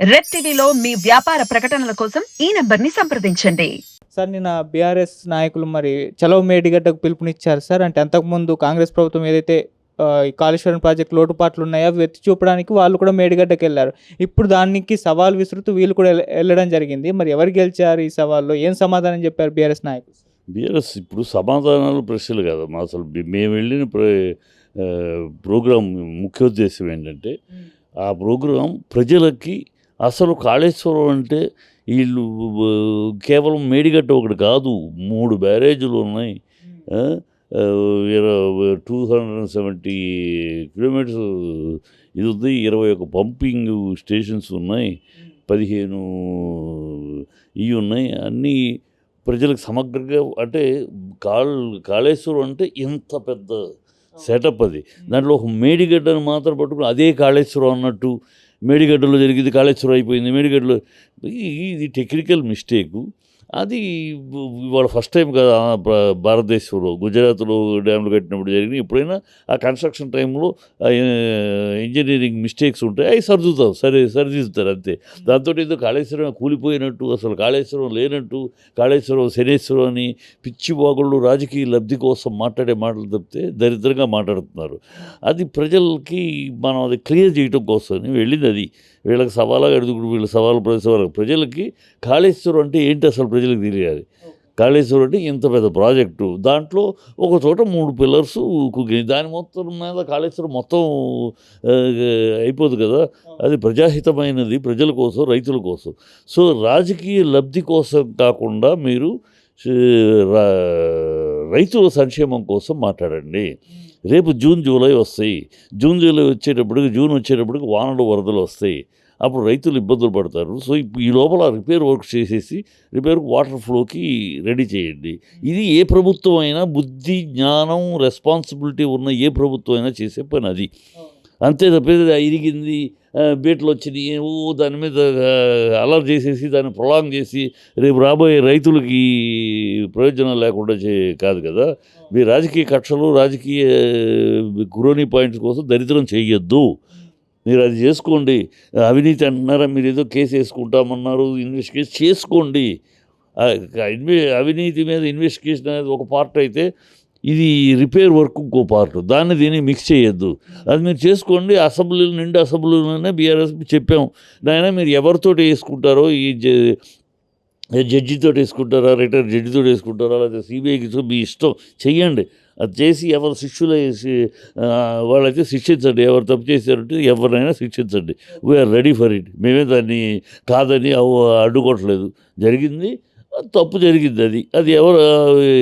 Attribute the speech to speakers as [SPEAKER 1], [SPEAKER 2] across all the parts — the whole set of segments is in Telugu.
[SPEAKER 1] రెడ్ టీవీలో మీ వ్యాపార ప్రకటనల కోసం ఈ నంబర్ని సంప్రదించండి.
[SPEAKER 2] సార్ నిన్న బీఆర్ఎస్ నాయకులు మరి చలో మేడిగడ్డకు పిలుపునిచ్చారు సార్. అంటే అంతకుముందు కాంగ్రెస్ ప్రభుత్వం ఏదైతే కాళేశ్వరం ప్రాజెక్ట్ లోటుపాట్లు ఉన్నాయో అవి ఎత్తి చూపడానికి వాళ్ళు కూడా మేడిగడ్డకి వెళ్ళారు. ఇప్పుడు దానికి సవాల్ విసురుతూ వీళ్ళు కూడా వెళ్ళ- వెళ్ళడం జరిగింది. మరి ఎవరు గెలిచారు ఈ సవాల్లో? ఏం సమాధానం చెప్పారు బీఆర్ఎస్ నాయకులు?
[SPEAKER 3] బీఆర్ఎస్ ఇప్పుడు సమాధానాలు ప్రశ్నలు కాదు. మా అసలు మేము వెళ్ళిన ప్రోగ్రాం ముఖ్య ఉద్దేశం ఏంటంటే ఆ ప్రోగ్రాం ప్రజలకి అసలు కాళేశ్వరం అంటే వీళ్ళు కేవలం మేడిగడ్డ ఒకటి కాదు మూడు బ్యారేజీలు ఉన్నాయి. Two hundred and seventy kilometres ఇది ఉంది. ఇరవై ఒక పంపింగ్ స్టేషన్స్ ఉన్నాయి. పదిహేను ఇవి ఉన్నాయి. అన్నీ ప్రజలకు సమగ్రంగా అంటే కాళ్ కాళేశ్వరం అంటే ఇంత పెద్ద సెటప్ అది. దాంట్లో ఒక మేడిగడ్డను మాత్రం పట్టుకుని అదే కాళేశ్వరం అన్నట్టు మేడిగడ్డలో జరిగింది కాళేశ్వరం అయిపోయింది మేడిగడ్డలో ఈ- ఇది టెక్నికల్ మిస్టేకు అది ఇవాళ ఫస్ట్ టైం కదా భా- భారతదేశంలో గుజరాత్లో డ్యామ్లు కట్టినప్పుడు జరిగింది ఎప్పుడైనా ఆ కన్స్ట్రక్షన్ టైంలో ఇంజనీరింగ్ మిస్టేక్స్ ఉంటాయి అవి సర్దుతాం సరే సరిదిద్దుతారు అంతే. దాంతో ఏదో కాళేశ్వరం కూలిపోయినట్టు అసలు కాళేశ్వరం లేనట్టు కాళేశ్వరం శనేశ్వరం అని పిచ్చి వాగుళ్ళు రాజకీయ లబ్ధి కోసం మాట్లాడే మాటలు తప్పితే దరిద్రంగా మాట్లాడుతున్నారు. అది ప్రజలకి మనం అది క్లియర్ చేయడం కోసం వెళ్ళింది అది. వీళ్ళకి సవాలుగా అడుగుడు వీళ్ళ సవాలు సవాలు. ప్రజలకి కాళేశ్వరం అంటే ఏంటి అసలు ప్రజలకు తెలియాలి కాళేశ్వరం అంటే ఇంత పెద్ద ప్రాజెక్టు. దాంట్లో ఒక చోట మూడు పిల్లర్స్ కుగ్గినాయి దాని మొత్తం మీద కాళేశ్వరం మొత్తం అయిపోదు కదా. అది ప్రజాహితమైనది ప్రజల కోసం రైతుల కోసం. సో రాజకీయ లబ్ధి కోసం కాకుండా మీరు రా- రైతుల సంక్షేమం కోసం మాట్లాడండి. రేపు జూన్ జూలై వస్తాయి. జూన్ జూలై వచ్చేటప్పటికి జూన్ వచ్చేటప్పటికి వానలు వరదలు వస్తాయి. అప్పుడు రైతులు ఇబ్బందులు పడతారు. సో ఈ లోపల రిపేర్ వర్క్ చేసేసి రిపేర్ వాటర్ ఫ్లోకి రెడీ చేయండి. ఇది ఏ ప్రభుత్వం అయినా బుద్ధి జ్ఞానం రెస్పాన్సిబిలిటీ ఉన్న ఏ ప్రభుత్వం అయినా చేసే పని అది. అంతే తప్పేది ఇరిగింది బీట్లు వచ్చినాయి ఓ దాని మీద అలర్ చేసేసి దాన్ని ప్రొలాంగ్ చేసి రేపు రాబోయే రైతులకి ప్రయోజనం లేకుండా చే కాదు కదా. మీ రాజకీయ కక్షలు రాజకీయ గురోని పాయింట్స్ కోసం దరిద్రం చేయొద్దు. మీరు అది చేసుకోండి. అవినీతి అంటున్నారా? మీరు ఏదో కేసు వేసుకుంటామన్నారు. ఇన్వెస్టిగేషన్ చేసుకోండి. ఇన్వె- అవినీతి మీద ఇన్వెస్టిగేషన్ అనేది ఒక పార్ట్ అయితే ఇది రిపేర్ వర్క్ ఇంకో పార్ట్ దాన్ని దీన్ని మిక్స్ చేయొద్దు. అది మీరు చేసుకోండి. అసెంబ్లీలు నిండి అసెంబ్లీలోనే బీఆర్ఎస్ చెప్పాం నాయన మీరు ఎవరితోటి వేసుకుంటారో ఈ జ- జడ్జితో వేసుకుంటారా రిటైర్ జడ్జితో వేసుకుంటారా లేకపోతే సిబిఐకి మీ ఇష్టం చెయ్యండి. అది చేసి ఎవరు శిష్యులు వాళ్ళైతే శిక్షించండి. ఎవరు తప్పు చేశారంటే ఎవరినైనా శిక్షించండి. We are ready for it మేమే దాన్ని కాదని అడ్డుకోవట్లేదు. జరిగింది. తప్పు జరిగింది అది అది ఎవరు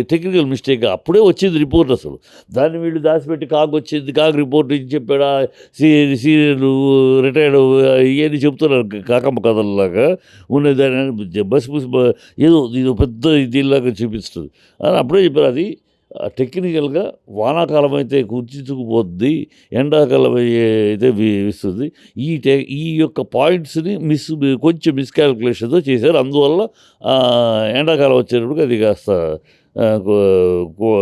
[SPEAKER 3] టెక్నికల్ మిస్టేక్ అప్పుడే వచ్చింది రిపోర్ట్ అసలు. దాన్ని వీళ్ళు దాచిపెట్టి కాకు వచ్చింది కాకు రిపోర్ట్ ఇచ్చి చెప్పాడా సీ సీరియల్ రిటైర్డ్ ఇవన్నీ చెప్తున్నారు కాకమ్మ కథల్లాగా. ఉన్నది బస్ బస్ ఏదో ఇది పెద్ద ఇదిలాగా చూపిస్తుంది. అని అప్పుడే చెప్పారు అది. టెక్నికల్గా వానాకాలం అయితే కుర్చించుకుపోద్ది ఎండాకాలం అయితే ఇస్తుంది ఈ టె ఈ యొక్క పాయింట్స్ని మిస్ కొంచెం మిస్కాల్కులేషన్తో చేశారు. అందువల్ల ఎండాకాలం వచ్చేటప్పుడు అది కాస్త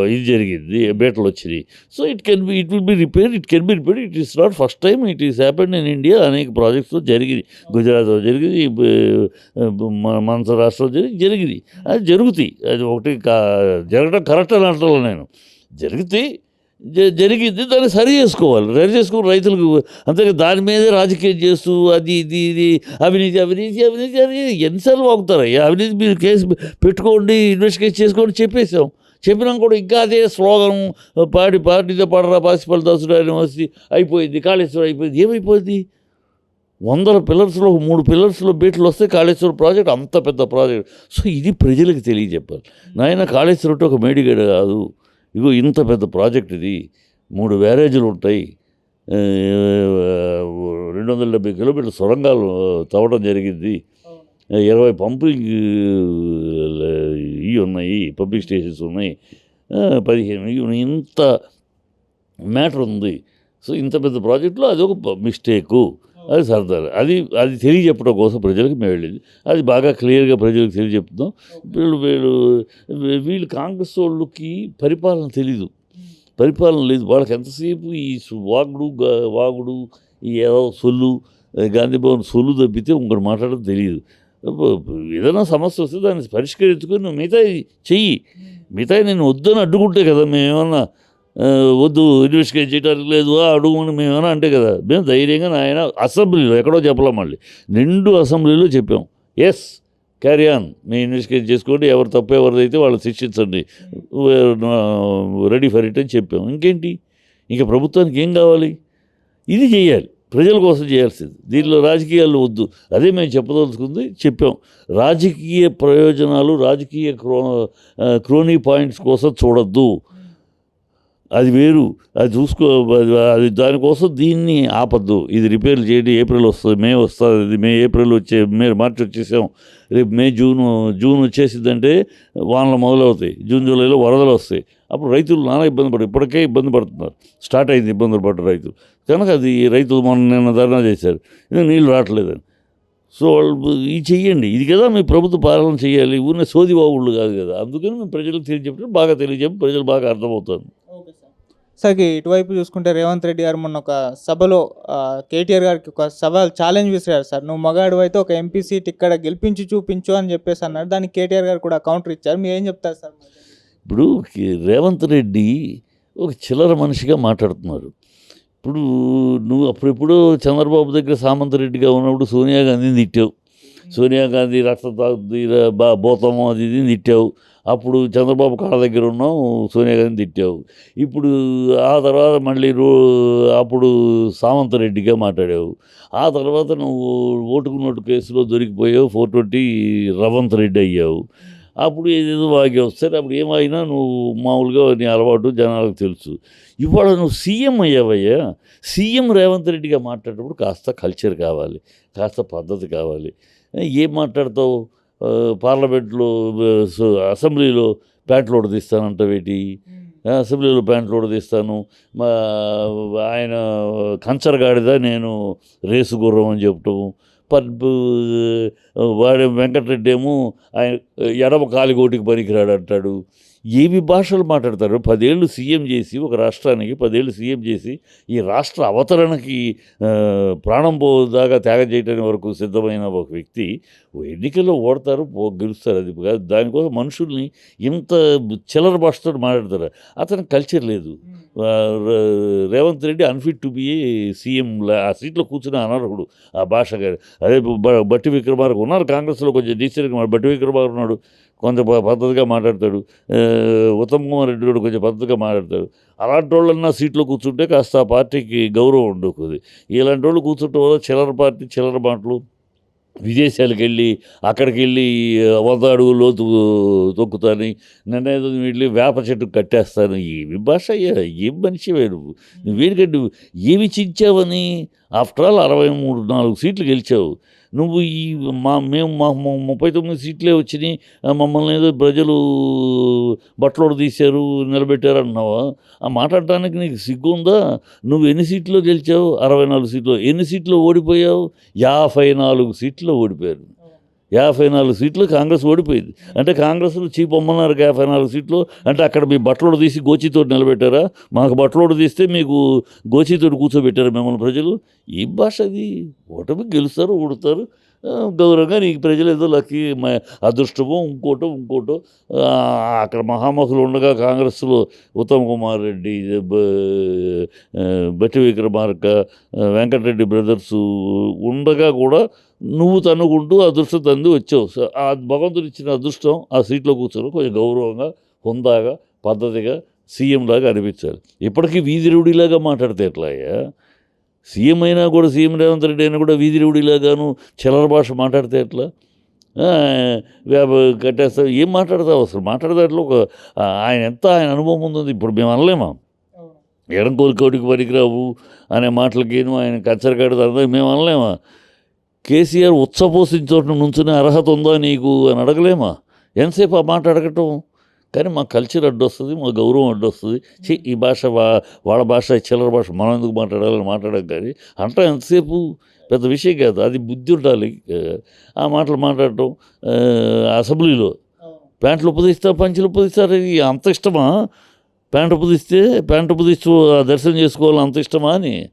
[SPEAKER 3] ఇది జరిగింది బేటలు వచ్చినాయి. So it can be it will be repair it can be repair it is not first time it is happened in India అనేక ప్రాజెక్ట్స్లో జరిగింది గుజరాత్లో జరిగింది బ- మన రాష్ట్రంలో జరిగి జరిగింది అది జరుగుతాయి. అది ఒకటి కా- జరగడం కరెక్ట్ అని అంటాను నేను. జరిగితే జరిగింది దాన్ని సరి చేసుకోవాలి. సరి చేసుకుని రైతులకు అంతేగా దాని మీదే రాజకీయం చేస్తూ అది ఇది ఇది అవినీతి అవినీతి అవినీతి అని ఎన్నిసార్లు వాగుతారయ్యా? అవినీతి మీరు కేసు పెట్టుకోండి ఇన్వెస్టిగేట్ చేసుకోండి చెప్పేసాం చెప్పినా కూడా ఇంకా అదే స్లోగన్ పాడి పార్టీతో పడరా పాసిపల్లి దసుడు అని వచ్చి అయిపోయింది కాళేశ్వరం అయిపోయింది. ఏమైపోయింది? వందల పిల్లర్స్లో మూడు పిల్లర్స్లో బీట్లు వస్తే కాళేశ్వరం ప్రాజెక్ట్ అంత పెద్ద ప్రాజెక్ట్. సో ఇది ప్రజలకు తెలియజెప్పాలి. నాయన కాళేశ్వరం ఒక మేడిగడ కాదు. ఇగో ఇంత పెద్ద ప్రాజెక్ట్ ఇది. మూడు బ్యారేజీలు ఉంటాయి. రెండు వందల డెబ్బై కిలోమీటర్ల సొరంగాలు తవ్వడం జరిగింది. ఇరవై పంపింగ్ ఇవి ఉన్నాయి పంపింగ్ స్టేషన్స్ ఉన్నాయి. పదిహేను ఇవి ఉన్నాయి. ఇంత మ్యాటర్ ఉంది. సో ఇంత పెద్ద ప్రాజెక్టులో అది ఒక మిస్టేకు. అది సరదాలు అది అది తెలియజెప్పడం కోసం ప్రజలకు మేము వెళ్ళింది. అది బాగా క్లియర్గా ప్రజలకు తెలియజెప్తున్నాం. వీళ్ళు వీళ్ళు వీళ్ళు కాంగ్రెస్ వాళ్ళకి పరిపాలన తెలీదు. పరిపాలన లేదు. వాళ్ళకి ఎంతసేపు ఈ వాగుడు వాగుడు ఈ ఏదో సొల్లు గాంధీ భవన్ సొల్లు తప్పితే ఇంకొకటి మాట్లాడడం తెలియదు ఏదైనా సమస్య వస్తే దాన్ని పరిష్కరించుకొని నువ్వు మిగతా చెయ్యి. మిగతా నేను వద్దని అడ్డుకుంటే కదా మేమేమన్నా ఆ, వద్దు ఇన్వెస్టిగేట్ చేయడానికి లేదు అడుగుమని మేమేమన్నా అంటే కదా మేము ధైర్యంగా ఆయన అసెంబ్లీలో ఎక్కడో చెప్పలేం మళ్ళీ. నిండు అసెంబ్లీలో చెప్పాం. ఎస్ క్యారీ ఆన్ మీ ఇన్వెస్టిగేట్ చేసుకోండి ఎవరు తప్పు ఎవరిదైతే వాళ్ళు శిక్షించండి రెడీ ఫర్ ఇట్ అని చెప్పాం. ఇంకేంటి? ఇంకా ప్రభుత్వానికి ఏం కావాలి? ఇది చేయాలి. ప్రజల కోసం చేయాల్సింది. దీనిలో రాజకీయాలు వద్దు. అదే మేము చెప్పదలుచుకుంది చెప్పాం. రాజకీయ ప్రయోజనాలు రాజకీయ క్రో క్రోనీ పాయింట్స్ కోసం చూడొద్దు. అది వేరు. అది చూసుకో అది- దానికోసం దీన్ని ఆపద్దు. ఇది రిపేర్లు చేయండి ఏప్రిల్ వస్తుంది మే వస్తుంది ఇది మే ఏప్రిల్ వచ్చే మే మార్చి వచ్చేసాం. రేపు మే జూన్ జూన్ వచ్చేసిందంటే వానలు మొదలవుతాయి. జూన్ జూలైలో వరదలు వస్తాయి. అప్పుడు రైతులు నానా ఇబ్బంది పడు ఇప్పటికే ఇబ్బంది పడుతున్నారు. స్టార్ట్ అయింది ఇబ్బందులు పడ్డ రైతులు. కనుక అది రైతులు మొన్న నిన్న ధర్నా చేశారు. ఇది నీళ్ళు రావట్లేదని. సో వాళ్ళు ఇది చెయ్యండి. ఇది కదా మీ ప్రభుత్వ పాలన చేయాలి ఊరినే సోది బాబుళ్ళు కాదు కదా. అందుకని మేము ప్రజలకు తెలియజెప్పి బాగా తెలియజెప్పి ప్రజలు బాగా అర్థమవుతారు.
[SPEAKER 2] సరికి ఇటువైపు చూసుకుంటే రేవంత్ రెడ్డి గారు మొన్న ఒక సభలో కేటీఆర్ గారికి ఒక సవాల్ ఛాలెంజ్ విసిరారు సార్. నువ్వు మగాడు అయితే ఒక ఎంపీ సీట్ ఇక్కడ గెలిపించి చూపించు అని చెప్పేసి అన్నారు దానికి కేటీఆర్ గారు కూడా కౌంటర్ ఇచ్చారు. మీరు ఏం చెప్తారు సార్?
[SPEAKER 3] ఇప్పుడు రేవంత్ రెడ్డి ఒక చిల్లర మనిషిగా మాట్లాడుతున్నారు. ఇప్పుడు నువ్వు అప్పుడెప్పుడు చంద్రబాబు దగ్గర సామంత్ రెడ్డిగా ఉన్నప్పుడు సోనియా గాంధీని తిట్టావు. సోనియా గాంధీ రక్త తాగుతుంది బా అది ఇది తిట్టావు. అప్పుడు చంద్రబాబు కాళ్ళ దగ్గర ఉన్నావు సోనియా గాంధీ తిట్టావు. ఇప్పుడు ఆ తర్వాత మళ్ళీ రో అప్పుడు సామంత్ రెడ్డిగా మాట్లాడావు. ఆ తర్వాత నువ్వు ఓటుకు నోటు కేసులో దొరికిపోయావు ఫోర్ ట్వంటీ రవంత్ రెడ్డి అయ్యావు. అప్పుడు ఏదేదో వాగావు సరే అప్పుడు ఏమైనా నువ్వు మామూలుగా నీ అలవాటు జనాలకు తెలుసు. ఇవాళ నువ్వు సీఎం అయ్యావయ్యా. సీఎం రేవంత్ రెడ్డిగా మాట్లాడేటప్పుడు కాస్త కల్చర్ కావాలి కాస్త పద్ధతి కావాలి. ఏం మాట్లాడతావు? పార్లమెంట్లో అసెంబ్లీలో ప్యాంట్లు ఆ, అసెంబ్లీలో ప్యాంట్లు కూడా తీస్తాను. మా ఆయన కంచరగాడిద నేను రేసు గుర్రం అని చెప్పటం పర్బు వాడే వెంకటరెడ్డి ఏమో ఆయన ఎడమ కాలిగోటికి పనికిరాడు అంటాడు. ఏవి భాషలు మాట్లాడతారు? పదేళ్ళు సీఎం చేసి ఒక రాష్ట్రానికి పదేళ్ళు సీఎం చేసి ఈ రాష్ట్ర అవతరణకి ప్రాణం పోదాకా త్యాగం చేయడానికి వరకు సిద్ధమైన ఒక వ్యక్తి ఎన్నికల్లో ఓడతారు గెలుస్తారు. అది కాదు దానికోసం మనుషుల్ని ఇంత చిల్లర భాషతో మాట్లాడతారు. అతని కల్చర్ లేదు. Revanth Reddy unfit to be CM ఆ సీట్లో కూర్చుని అనర్హుడు ఆ భాష గారు. అదే బట్టి విక్రమార్క ఉన్నారు కాంగ్రెస్లో కొంచెం డీసెంట్గా బట్టి విక్రమార్క ఉన్నాడు ప- పద్ధతిగా మాట్లాడతాడు. ఉత్తమ్ కుమార్ రెడ్డి కూడా కొంచెం పద్ధతిగా మాట్లాడతాడు. అలాంటి వాళ్ళన్నా సీట్లో కూర్చుంటే కాస్త ఆ పార్టీకి గౌరవం ఉండకూడదు. ఇలాంటి వాళ్ళు కూర్చుంటే వల్ల చిల్లర పార్టీ చిల్లర మాటలు. విదేశాలకు వెళ్ళి అక్కడికి వెళ్ళి వంద అడుగు లోతు తొక్కుతాని నన్ను వెళ్ళి వేప చెట్టు కట్టేస్తాను. ఏమి భాష అయ్యా ఏం మనిషి నువ్వు? నువ్వేంటంటే ఏమి చించావని ఆఫ్టర్ ఆల్ అరవై మూడు నాలుగు సీట్లు గెలిచావు. నువ్వు ఈ మా మేము మా ముప్పై తొమ్మిది సీట్లే వచ్చినాయి మమ్మల్ని ఏదో ప్రజలు బట్టలోడు తీశారు నిలబెట్టారు అంటున్నావా ఆ మాట్లాడటానికి నీకు సిగ్గు ఉందా? నువ్వు ఎన్ని సీట్లో గెలిచావు? అరవై నాలుగు సీట్లు. ఎన్ని సీట్లో ఓడిపోయావు? యాభై నాలుగు సీట్లో ఓడిపోయారు. యాభై నాలుగు సీట్లు కాంగ్రెస్ ఓడిపోయింది. అంటే కాంగ్రెస్లో చీప్ అమ్మన్నారు యాభై నాలుగు సీట్లు. అంటే అక్కడ మీ బట్టలోడు తీసి గోచితోటి నిలబెట్టారా? మాకు బట్టలోడు తీస్తే మీకు గోచితోటి కూర్చోబెట్టారు మిమ్మల్ని ప్రజలు? ఈ భాష అది. ఓటమి గెలుస్తారు ఓడుతారు. గౌరవంగా నీకు ప్రజలు ఏదో లక్కీ మ- అదృష్టమో ఇంకోటో ఇంకోటో అక్కడ మహామహులు ఉండగా కాంగ్రెస్లో ఉత్తమ్ కుమార్ రెడ్డి బట్టి విక్రమార్క వెంకటరెడ్డి బ్రదర్స్ ఉండగా కూడా నువ్వు తన్నుకుంటూ అదృష్టం తంది వచ్చావు. ఆ భగవంతుడు ఇచ్చిన అదృష్టం ఆ సీట్లో కూర్చొని కొంచెం గౌరవంగా హుందాగా పద్ధతిగా సీఎం లాగా అనిపించాలి. ఇప్పటికీ వీధిరుడిలాగా మాట్లాడితే ఎట్లా అయ్యా సీఎం అయినా కూడా సీఎం రేవంత్ రెడ్డి అయినా కూడా వీధి రౌడీలాగాను చిల్లర భాష మాట్లాడితే ఎట్లా? ఆ, వ్యాప కట్టేస్తావు ఏం మాట్లాడతావు అసలు? మాట్లాడేదాంట్లో ఒక ఆయన ఎంత ఆయన అనుభవం ఉంది ఇప్పుడు మేము అనలేమా? ఎడం కోరికోటికి పనికిరావు అనే మాటలకేను ఆయన కచ్చరగాడు అర్థం మేము అనలేమా? కేసీఆర్ ఉచ్చపోసిన చోట నుంచునే అర్హత ఉందా నీకు అని అడగలేమా? ఎంతసేపు ఆ మాట అడగటం? కానీ మా కల్చర్ అడ్డొస్తుంది మా గౌరవం అడ్డొస్తుంది చే ఈ భాష వా- వాళ్ళ భాష చిల్లర భాష మనం ఎందుకు మాట్లాడాలని మాట్లాడడం కానీ అంటా ఎంతసేపు పెద్ద విషయం కాదు. అది బుద్ధి ఉండాలి. ఆ మాటలు మాట్లాడటం అసెంబ్లీలో. ప్యాంట్లు ఉపదిస్తా పంచులు ఉపదిస్తారు ఇది అంత ఇష్టమా? ప్యాంట్ ఉపదిస్తే ప్యాంట్ ఉపదిస్తూ ఆ దర్శనం చేసుకోవాలి అంత ఇష్టమా అని.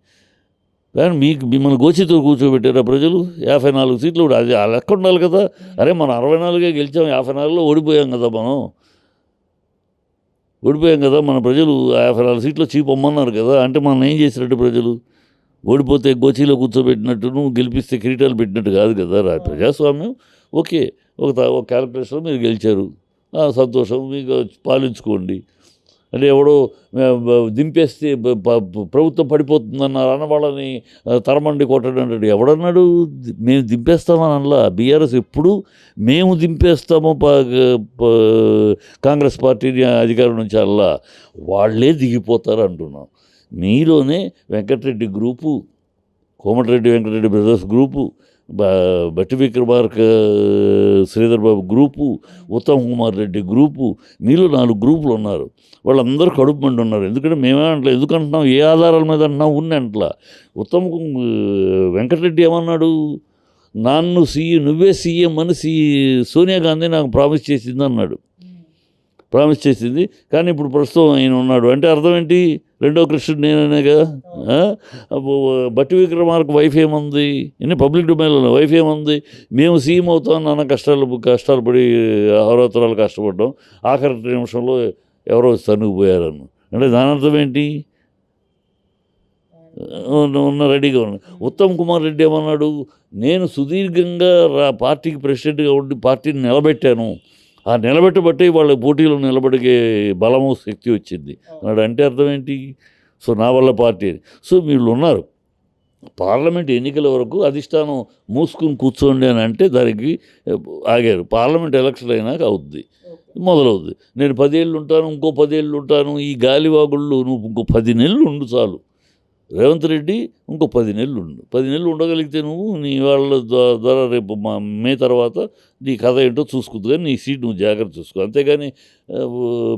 [SPEAKER 3] కానీ మీకు మిమ్మల్ని గోచితో కూర్చోబెట్టారా ప్రజలు? యాభై నాలుగు సీట్లు కూడా అది లెక్క ఉండాలి కదా. అరే మనం అరవై నాలుగే గెలిచాం యాభై నాలుగులో ఓడిపోయాం కదా మనం. ఓడిపోయాం కదా మన ప్రజలు యాభై నాలుగు సీట్లు చీపమ్మన్నారు కదా అంటే మనం ఏం చేసినట్టు ప్రజలు? ఓడిపోతే గోచీలో కూర్చోబెట్టినట్టును గెలిపిస్తే కిరీటాలు పెట్టినట్టు కాదు కదా రా ప్రజాస్వామ్యం. ఓకే ఒక ఒక క్యాలిక్యులేషన్లో మీరు గెలిచారు. సంతోషం మీకు పాలించుకోండి. అంటే ఎవడో దింపేస్తే ప్రభుత్వం పడిపోతుందన్నారు అన్న వాళ్ళని తరమండి కొట్టడం అంటే ఎవడన్నాడు? మేము దింపేస్తామని అనలా. బీఆర్ఎస్ ఎప్పుడు మేము దింపేస్తాము కాంగ్రెస్ పార్టీని అధికారం నుంచి అల్లా వాళ్ళే దిగిపోతారు అంటున్నాం. మీలోనే Venkatareddy group Komatireddy Venkatareddy brothers group బ- బట్టి విక్రమార్క శ్రీధర్ బాబు గ్రూపు ఉత్తమ్ కుమార్ రెడ్డి గ్రూపు మీలో నాలుగు గ్రూపులు ఉన్నారు. వాళ్ళందరూ కడుపు మండి ఉన్నారు. ఎందుకంటే మేమే అంటలే ఎందుకంటున్నాం ఏ ఆధారాల మీద అంటున్నాం ఉన్న అంటలా. ఉత్తమ్ వెంకటరెడ్డి ఏమన్నాడు? నన్ను సీఎం నువ్వే సీఎం అని సీ సోనియా గాంధీ నాకు ప్రామిస్ చేసింది అన్నాడు ప్రామిస్ చేసింది. కానీ ఇప్పుడు ప్రస్తుతం ఆయన ఉన్నాడు. అంటే అర్థం ఏంటి? రెండో కృష్ణుడు నేననే కదా? భట్టి విక్రమార్కు వైఫ్ ఏముంది? ఇన్ని పబ్లిక్ డొమైన్లో వైఫ్ ఏముంది? మేము సీఎం అవుతాం నాన్న కష్టాలు కష్టాలు పడి అహోరాత్రాలు కష్టపడ్డాం. ఆఖరి నిమిషంలో ఎవరో తనుగుపోయారను అంటే దాని అర్థం ఏంటి? ఉన్న రెడీగా ఉన్న. ఉత్తమ్ కుమార్ రెడ్డి ఏమన్నాడు? నేను సుదీర్ఘంగా రా పార్టీకి ప్రెసిడెంట్గా ఉండి పార్టీని నిలబెట్టాను. ఆ నిలబెట్టబట్టే వాళ్ళ పోటీలో నిలబడిగే బలము శక్తి వచ్చింది. అన్నాడు అంటే అర్థం ఏంటి? సో నా వల్ల పార్టీ అని. సో వీళ్ళు ఉన్నారు. పార్లమెంట్ ఎన్నికల వరకు అధిష్టానం మూసుకుని కూర్చోండి అని అంటే దానికి ఆగారు. పార్లమెంట్ ఎలక్షన్ అయినాక అవుద్ది. మొదలవుద్ది. నేను పదేళ్ళు ఉంటాను ఇంకో పదేళ్ళు ఉంటాను. ఈ గాలివాగుళ్ళు నువ్వు ఇంకో పది నెలలు ఉండు చాలు. రేవంత్ రెడ్డి ఇంకో పది నెలలు ఉండు. పది నెలలు ఉండగలిగితే నువ్వు నీ వాళ్ళ ద్వారా రేపు మా మే తర్వాత నీ కథ ఏంటో చూసుకుంది కానీ నీ సీట్ నువ్వు జాగ్రత్త చూసుకో. అంతేగాని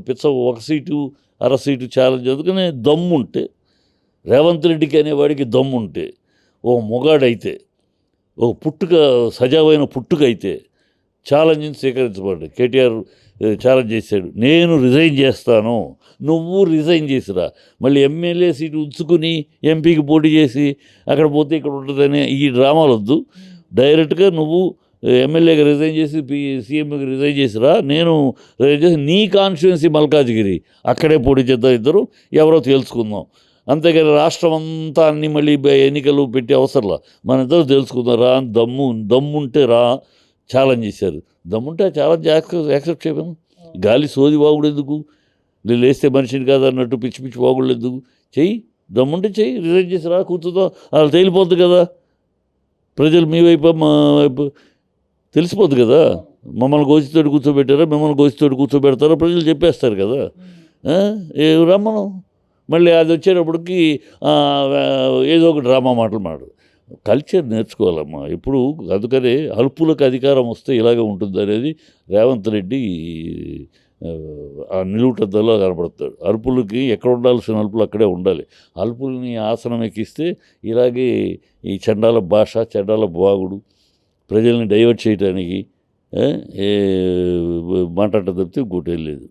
[SPEAKER 3] పిచ్చ ఒక సీటు అర సీటు ఛాలెంజ్ అందుకనే దమ్ముంటే రేవంత్ రెడ్డికి అనేవాడికి దమ్ముంటే ఓ మొగాడైతే ఓ పుట్టుక సజావైన పుట్టుక అయితే ఛాలెంజ్ని స్వీకరించబడ్డాయి కేటీఆర్ ఛాలెంజ్ చేశాడు. నేను రిజైన్ చేస్తాను. నువ్వు రిజైన్ చేసిరా. మళ్ళీ ఎమ్మెల్యే సీటు ఉంచుకుని ఎంపీకి పోటీ చేసి అక్కడ పోతే ఇక్కడ ఉంటుందని ఈ డ్రామాలు వద్దు. డైరెక్ట్గా నువ్వు ఎమ్మెల్యేగా రిజైన్ చేసి పి సీఎంకి రిజైన్ చేసిరా. నేను రిజైన్ చేసి నీ కాన్స్టిట్యున్సీ మల్కాజ్గిరి. అక్కడే పోటీ చేద్దాం ఇద్దరు. ఎవరో తెలుసుకుందాం అంతేగాని రాష్ట్రం అంతా అన్ని మళ్ళీ ఎన్నికలు పెట్టి అవసరంలా. మన ఇద్దరు తెలుసుకుందాం రా దమ్ము దమ్ముంటే రా. ఛాలెంజ్ చేశారు. దమ్ముంటే ఆ ఛాలెంజ్ యాక్సెప్ట్ చేయమని. గాలి సోది వాగుడు ఎందుకు? నేను లేస్తే మనిషిని కాదు అన్నట్టు పిచ్చి పిచ్చి వాగుడు ఎందుకు? చెయ్యి. దమ్ముంటే చెయ్యి. రిజైన్ చేసి రా కూర్చుందాం. అలా తేలిపోద్ది కదా. ప్రజలు మీ వైపు మా వైపు తెలిసిపోద్ది కదా. మమ్మల్ని గోచితోటి కూర్చోబెట్టారా? మిమ్మల్ని గోచితోటి కూర్చోబెడతారా? ప్రజలు చెప్పేస్తారు కదా. ఏ రమ్మను. మళ్ళీ అది వచ్చేటప్పటికి ఏదో ఒక డ్రామా మాటలు మాడు కల్చర్ నేర్చుకోవాలమ్మా. ఇప్పుడు అందుకనే అల్పులకు అధికారం వస్తే ఇలాగే ఉంటుంది అనేది రేవంత్ రెడ్డి ఆ, నిలువుటద్దలో కనపడతాడు. అల్పులకి ఎక్కడ ఉండాల్సిన అల్పులు అక్కడే ఉండాలి. అల్పుల్ని ఆసనం ఎక్కిస్తే ఇలాగే ఈ చండాల భాష చండాల బాగుడు ప్రజల్ని డైవర్ట్ చేయడానికి మాట్లాడటం తప్పితే ఇంకోటి లేదు.